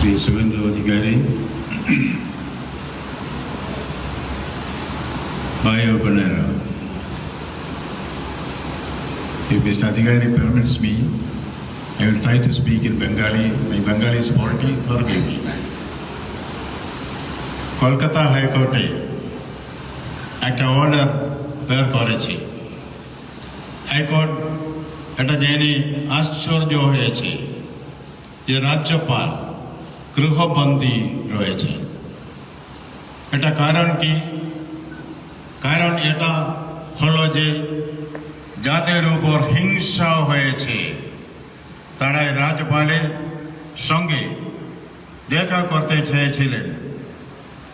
श्री सुगंध अधिकारी, भाई बनाएर विशेष अधिकारी permits me I will try to speak in Bengali my Bengali स्पॉलिटी for गेमी कोलकाता हाईकोर्टे एक ऑर्डर पेर करे हाईकोर्ट, एट जैसे आश्चर्य हो राज्यपाल গৃহবন্দী রয়েছে। এটা কারণ কি? কারণ এটা হলো যে যাদের উপর হিংসা হয়েছে। তারাই রাজ্যপালের সঙ্গে দেখা করতে চেয়েছিলেন।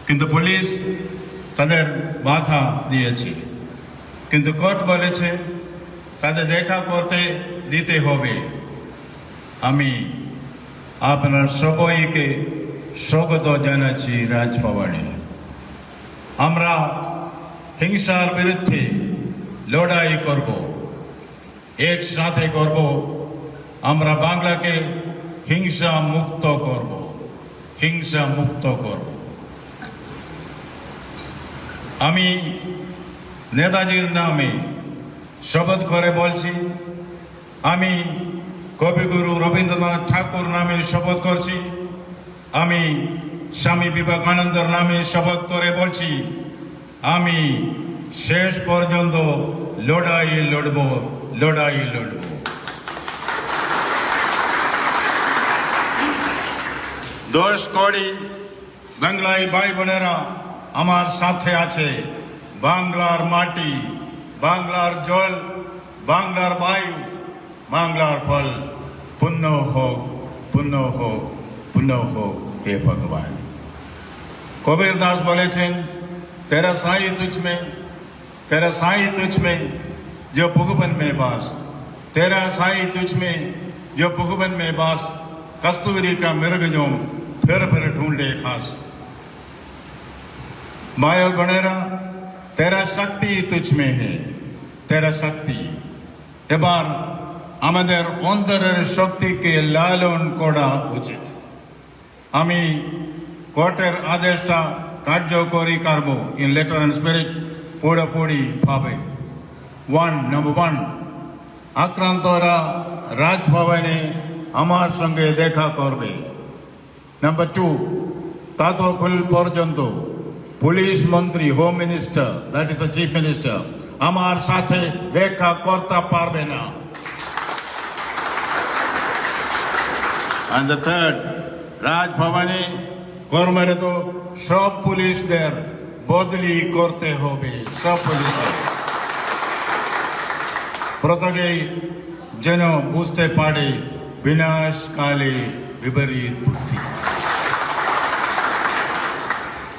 কিন্তু পুলিশ তাদের বাধা দিয়েছে। কিন্তু কোর্ট বলেছে, তাদের দেখা করতে দিতে হবে। আমি আপনার সবাইকে স্বাগত জানাচ্ছি রাজভবনে। আমরা হিংসার বিরুদ্ধে লড়াই করব। একসাথে করব। আমরা বাংলাকে হিংসা মুক্ত করব। হিংসা মুক্ত করব। আমি নেতাজির নামে শপথ করে বলছি, আমি কবিগুরু রবীন্দ্রনাথ ঠাকুর নামে শপথ করছি। আমি স্বামী বিবেকানন্দর নামে শপথ করে বলছি, আমি শেষ পর্যন্ত লড়াই লড়ব লড়াই লড়ব। দোষ করি বাংলায় ভাই বোনেরা আমার সাথে আছে। বাংলার মাটি, বাংলার জল, বাংলার বায়ু। मांगलार फल पुण्य हो पुण्य हो पुण्य हो हे भगवान। कबीरदास बोले तेरा साई तुझ में, तेरा साई तुझ में जो भुगबन में बास, तेरा साई तुझ में जो भुगबन में बास, कस्तूरी का मृग जो फिर फिर ढूंढे खास। माया गणेरा, तेरा शक्ति तुझ में है, तेरा शक्ति। ए बार আমাদের অন্তরের শক্তিকে লালন করা উচিত। আমি কোর্টের আদেশটা কার্যকরী করব ইন লেটার অ্যান্ড স্পিরিট পুরোপুরি ভাবে। ওয়ান নম্বর ওয়ান আক্রান্তরা রাজভবনে আমার সঙ্গে দেখা করবে। নাম্বার টু ততক্ষণ পর্যন্ত পুলিশ মন্ত্রী home minister that is the chief minister আমার সাথে দেখা করতে পারবে না। And the third, রাজভবনে কর্মরত সব পুলিশদের বদলি করতে হবে সব পুলিশদের প্রত্যেকেই যেন বুঝতে পারে বিনাশকালে বিপরীত বুদ্ধি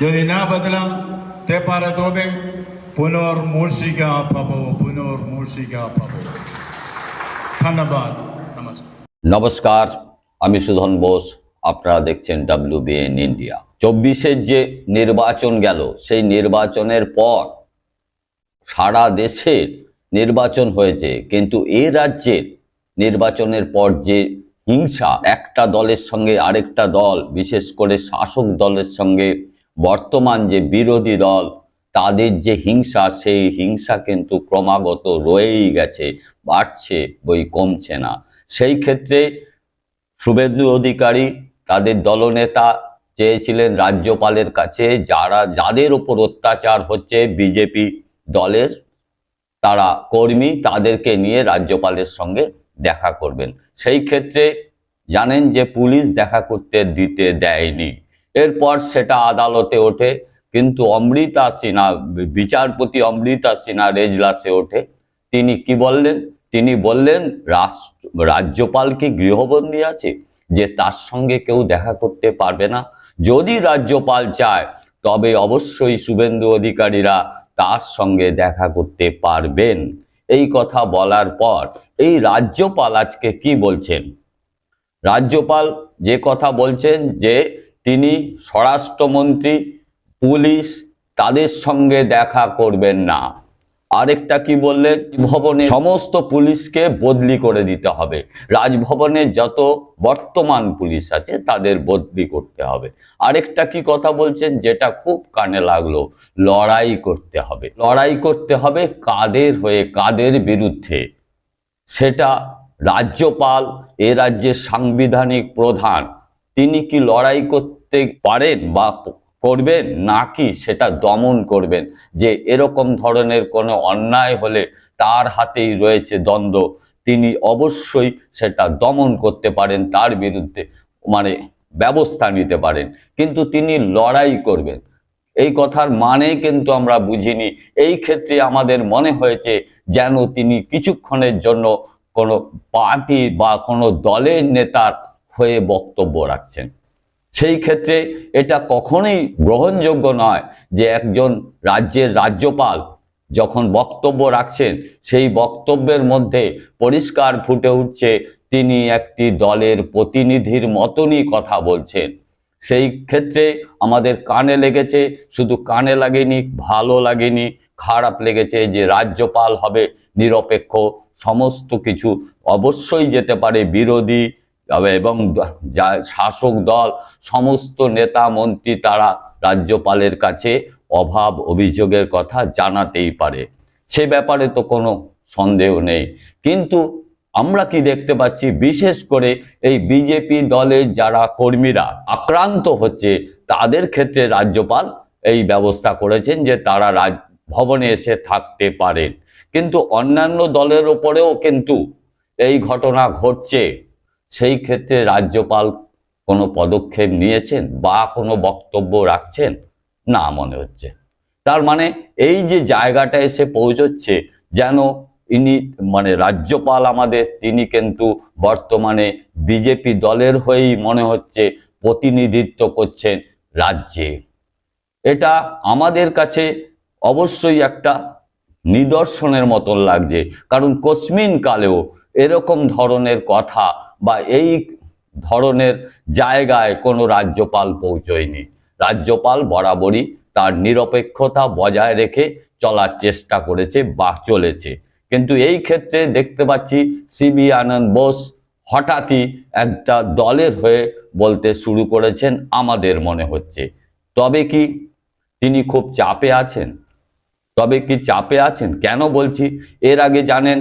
যদি না বদলাতে পারে তবে পুনর্মূর্ষিকা পাবো পুনর্মূর্ষিকা পাবো ধন্যবাদ নমস্কার নমস্কার আমি সুধন বোস, আপনারা দেখছেন ডাব্লিউ বিএন ইন্ডিয়া চব্বিশের যে নির্বাচন গেল, সেই নির্বাচনের পর সারা দেশের নির্বাচন হয়েছে, কিন্তু এ রাজ্যের নির্বাচনের পর যে হিংসা, একটা দলের সঙ্গে আরেকটা দল, বিশেষ করে শাসক দলের সঙ্গে, বর্তমান যে বিরোধী দল, তাদের যে হিংসা, সেই হিংসা কিন্তু ক্রমাগত রয়েই গেছে, বাড়ছে বই কমছে না। সেই ক্ষেত্রে শুভেন্দু অধিকারী তাদের দলনেতা চেয়েছিলেন রাজ্যপালের কাছে, যারা, যাদের ওপর অত্যাচার হচ্ছে বিজেপি দলের, তারা কর্মী, তাদেরকে নিয়ে রাজ্যপালের সঙ্গে দেখা করবেন। সেই ক্ষেত্রে জানেন যে পুলিশ দেখা করতে দিতে দেয়নি। এরপর সেটা আদালতে ওঠে, কিন্তু অমৃতা সিনহা, বিচারপতি অমৃতা সিনহা রেজলাসে ওঠে। তিনি কি বললেন? তিনি বললেন, রাষ্ট্র, রাজ্যপাল কি গৃহবন্দী আছে যে তার সঙ্গে কেউ দেখা করতে পারবে না? যদি রাজ্যপাল চায়, তবে অবশ্যই শুভেন্দু অধিকারীরা তার সঙ্গে দেখা করতে পারবেন। এই কথা বলার পর এই রাজ্যপাল আজকে কি বলছেন? রাজ্যপাল যে কথা বলছেন যে তিনি স্বরাষ্ট্রমন্ত্রী, পুলিশ তাদের সঙ্গে দেখা করবেন না। আরেকটা কি বললেন ভবনে সমস্ত পুলিশকে বদলি করে দিতে হবে। রাজভবনে যত বর্তমান পুলিশ আছে তাদের বদলি করতে হবে। আরেকটা কি কথা বলছেন? যেটা খুব কানে লাগল লড়াই করতে হবে। লড়াই করতে হবে কাদের হয়ে কাদের বিরুদ্ধে? সেটা রাজ্যপাল এ রাজ্যের সাংবিধানিক প্রধান তিনি কি লড়াই করতে পারেন বা করবেন নাকি সেটা দমন করবেন? যে এরকম ধরনের কোনো অন্যায় হলে তার হাতেই রয়েছে দ্বন্দ্ব, তিনি অবশ্যই সেটা দমন করতে পারেন, তার বিরুদ্ধে মানে ব্যবস্থা নিতে পারেন। কিন্তু তিনি লড়াই করবেন। এই কথার মানে কিন্তু আমরা বুঝিনি। এই ক্ষেত্রে আমাদের মনে হয়েছে যেন তিনি কিছুক্ষণের জন্য কোনো পার্টি বা কোনো দলের নেতার হয়ে বক্তব্য রাখছেন। সেই ক্ষেত্রে এটা কখনোই গ্রহণযোগ্য নয় যে একজন রাজ্যের রাজ্যপাল যখন বক্তব্য রাখছেন, সেই বক্তব্যের মধ্যে পরিষ্কার ফুটে উঠছে তিনি একটি দলের প্রতিনিধির মতনই কথা বলছেন। সেই ক্ষেত্রে আমাদের কানে লেগেছে, শুধু কানে লাগেনি, ভালো লাগেনি, খারাপ লেগেছে যে রাজ্যপাল হবে নিরপেক্ষ, সমস্ত কিছু অবশ্যই যেতে পারে বিরোধী এবং যা, শাসক দল, সমস্ত নেতা, মন্ত্রী তারা রাজ্যপালের কাছে অভাব, অভিযোগের কথা জানাতেই পারে। সে ব্যাপারে তো কোনো সন্দেহ নেই। কিন্তু আমরা কি দেখতে পাচ্ছি? বিশেষ করে এই বিজেপি দলের যারা কর্মীরা আক্রান্ত হচ্ছে, তাদের ক্ষেত্রে রাজ্যপাল এই ব্যবস্থা করেছেন যে তারা রাজ, ভবনে এসে থাকতে পারেন। কিন্তু অন্যান্য দলের ওপরেও কিন্তু এই ঘটনা ঘটছে। সেই ক্ষেত্রে রাজ্যপাল কোনো পদক্ষেপ নিয়েছেন বা কোনো বক্তব্য রাখছেন? না মনে হচ্ছে। তার মানে এই যে জায়গাটা এসে পৌঁছচ্ছে, যেন ইনি মানে রাজ্যপাল আমাদের, তিনি কিন্তু বর্তমানে বিজেপি দলের হয়েই মনে হচ্ছে প্রতিনিধিত্ব করছেন রাজ্যে। এটা আমাদের কাছে অবশ্যই একটা নিদর্শনের মতন লাগছে। কারণ কসমিন কালেও এরকম ধরনের কথা বা এই ধরনের জায়গায় কোনো রাজ্যপাল পৌঁছয়নি। রাজ্যপাল বরাবরই তার নিরপেক্ষতা বজায় রেখে চলার চেষ্টা করেছে বা চলেছে। কিন্তু এই ক্ষেত্রে দেখতে পাচ্ছি সিবি আনন্দ বোস হঠাৎই একটা দলের হয়ে বলতে শুরু করেছেন আমাদের মনে হচ্ছে। তবে কি তিনি খুব চাপে আছেন? তবে কি চাপে আছেন? কেন বলছি? এর আগে জানেন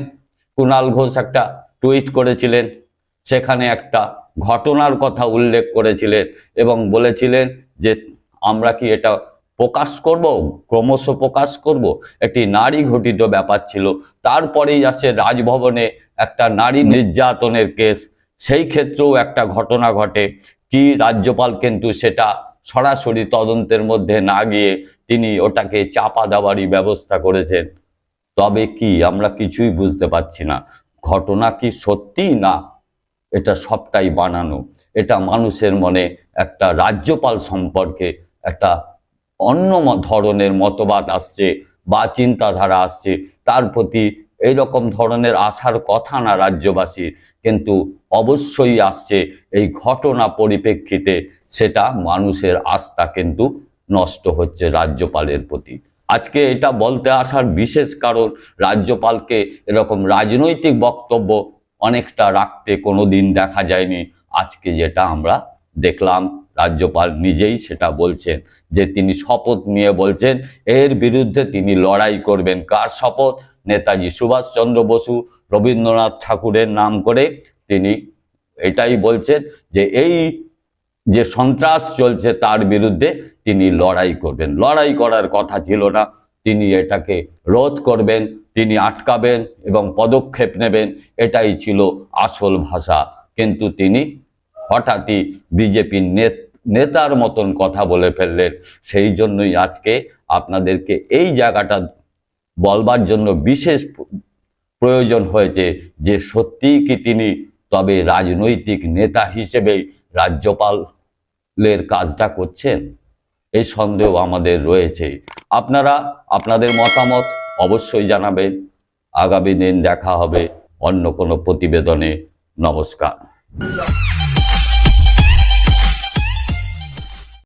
কুণাল ঘোষ একটা টুইট করেছিলেন, সেখানে একটা ঘটনার কথা উল্লেখ করেছিলেন এবং বলেছিলেন যে, আমরা কি এটা প্রকাশ করব? ক্রমশ প্রকাশ করব? একটি নারী ঘটিত ব্যাপার ছিল। তারপরেই আসে রাজভবনে একটা নারী নির্যাতনের কেস। সেই ক্ষেত্রেও একটা ঘটনা ঘটে। কি রাজ্যপাল কিন্তু সেটা সরাসরি তদন্তের মধ্যে না গিয়ে তিনি ওটাকে চাপা দেওয়ারই ব্যবস্থা করেছেন। তবে কি আমরা কিছুই বুঝতে পারছি না? ঘটনা কি সত্যি না? এটা সবটাই বানানো। এটা মানুষের মনে একটা রাজ্যপাল সম্পর্কে একটা অন্য ধরনের মতবাদ আসছে বা চিন্তাধারা আসছে। তার প্রতি এইরকম ধরনের আসার কথা না রাজ্যবাসীর কিন্তু অবশ্যই আসছে এই ঘটনা পরিপ্রেক্ষিতে। সেটা মানুষের আস্থা কিন্তু নষ্ট হচ্ছে রাজ্যপালের প্রতি। আজকে এটা বলতে আসার বিশেষ কারণ রাজ্যপালকে এরকম রাজনৈতিক বক্তব্য অনেকটা রাখতে কোনোদিন দেখা যায়নি। আজকে যেটা আমরা দেখলাম, রাজ্যপাল নিজেই সেটা বলছেন যে তিনি শপথ নিয়ে বলছেন, এর বিরুদ্ধে তিনি লড়াই করবেন। কার শপথ? নেতাজি সুভাষচন্দ্র বসু, রবীন্দ্রনাথ ঠাকুরের নাম করে তিনি এটাই বলছেন যে এই যে সন্ত্রাস চলছে তার বিরুদ্ধে তিনি লড়াই করবেন। লড়াই করার কথা ছিল না। তিনি এটাকে রোধ করবেন, তিনি আটকাবেন এবং পদক্ষেপ নেবেন, এটাই ছিল আসল ভাষা। কিন্তু তিনি হঠাৎই বিজেপির নেতার মতন কথা বলে ফেললেন। সেই জন্যই আজকে আপনাদেরকে এই জায়গাটা বলবার জন্য বিশেষ প্রয়োজন হয়েছে যে সত্যিই কি তিনি তবে রাজনৈতিক নেতা হিসেবেই রাজ্যপালের কাজটা করছেন? এই সন্দেহ আমাদের রয়েছে। আপনারা আপনাদের মতামত অবশ্যই জানাবেন। আগামী দিন দেখা হবে অন্য কোনো প্রতিবেদনে। নমস্কার।